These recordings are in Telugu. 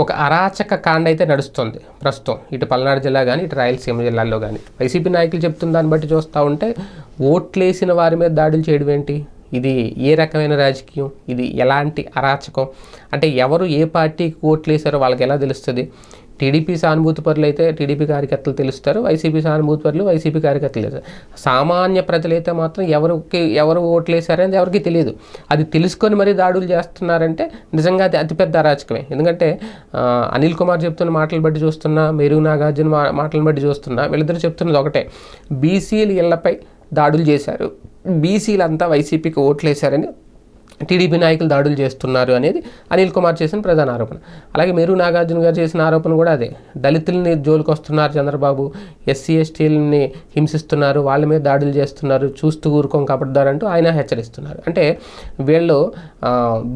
ఒక అరాచక కాండ అయితే నడుస్తుంది ప్రస్తుతం. ఇటు పల్నాడు జిల్లా కానీ ఇటు రాయలసీమ జిల్లాల్లో కానీ వైసీపీ నాయకులు చెప్తున్న దాన్ని బట్టి చూస్తూ ఉంటే ఓట్లేసిన వారి మీద దాడులు చేయడం ఏంటి? ఇది ఏ రకమైన రాజకీయం? ఇది ఎలాంటి అరాచకం? అంటే ఎవరు ఏ పార్టీకి ఓట్లేసారో వాళ్ళకి ఎలా తెలుస్తుంది? టీడీపీ సానుభూతి పరులు అయితే టీడీపీ కార్యకర్తలు తెలుస్తారు వైసీపీ సానుభూతి పరులు వైసీపీ కార్యకర్తలు సామాన్య ప్రజలైతే మాత్రం ఎవరికి ఎవరు ఓట్లేశారనేది ఎవరికి తెలియదు. అది తెలుసుకొని మరీ దాడులు చేస్తున్నారంటే నిజంగా అది అతిపెద్ద అరాచకమే. ఎందుకంటే అనిల్ కుమార్ చెప్తున్న మాటలు బట్టి చూస్తున్నా మేరు నాగార్జున మాటలను బట్టి చూస్తున్నా వీళ్ళిద్దరు చెప్తున్నది ఒకటే. బీసీలు ఇళ్ళపై దాడులు చేశారు. బీసీలంతా వైసీపీకి ఓట్లేశారని టీడీపీ నాయకులు దాడులు చేస్తున్నారు అనేది అనిల్ కుమార్ చేసిన ప్రధాన ఆరోపణ. అలాగే మేరు నాగార్జున గారు చేసిన ఆరోపణ కూడా అదే. దళితుల్ని జోలుకొస్తున్నారు చంద్రబాబు ఎస్సీ ఎస్టీలని హింసిస్తున్నారు వాళ్ళ మీద దాడులు చేస్తున్నారు చూస్తూ ఊరుకోం కపడతారంటూ ఆయన హెచ్చరిస్తున్నారు. అంటే వీళ్ళు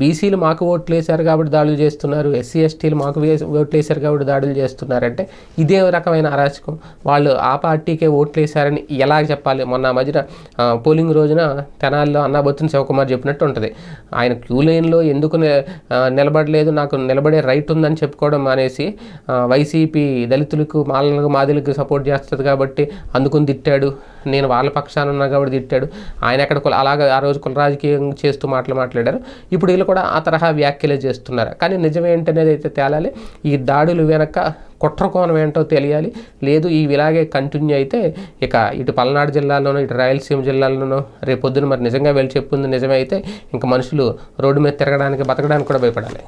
బీసీలు మాకు ఓట్లు వేశారు కాబట్టి దాడులు చేస్తున్నారు ఎస్సీ ఎస్టీలు మాకు వేసి ఓట్లు వేశారు కాబట్టి దాడులు చేస్తున్నారంటే ఇదే రకమైన అరాచకం. వాళ్ళు ఆ పార్టీకే ఓట్లు వేశారని ఎలా చెప్పాలి? మొన్న మధ్యన పోలింగ్ రోజున తెనాల్లో అన్నాబొత్తుని శివకుమార్ చెప్పినట్టు ఉంటుంది. ఆయన క్యూ లైన్లో ఎందుకు నిలబడలేదు నాకు నిలబడే రైట్ ఉందని చెప్పుకోవడం మానేసి వైసీపీ వైసీపీ దళితులకు మాలకు మాదిలకు సపోర్ట్ చేస్తుంది కాబట్టి అందుకుని తిట్టాడు. నేను వాళ్ళ పక్షాన ఉన్నా కాబట్టి తిట్టాడు. ఆయన అక్కడ కుల- అలాగ ఆ రోజు కుల రాజకీయం చేస్తూ మాటలు మాట్లాడారు. ఇప్పుడు వీళ్ళు కూడా ఆ తరహా వ్యాఖ్యలే చేస్తున్నారు. కానీ నిజమేంటనేది అయితే తేలాలి ఈ దాడులు వెనక కుట్రకోణం ఏంటో తెలియాలి. లేదు ఈ ఇలాగే కంటిన్యూ అయితే ఇక ఇటు పల్నాడు జిల్లాలోనూ ఇటు రాయలసీమ జిల్లాలోనూ రేపు పొద్దున మరి నిజంగా వెళ్ళి చెప్పింది నిజమైతే ఇంకా మనుషులు రోడ్డు మీద తిరగడానికి బతకడానికి కూడా భయపడాలి.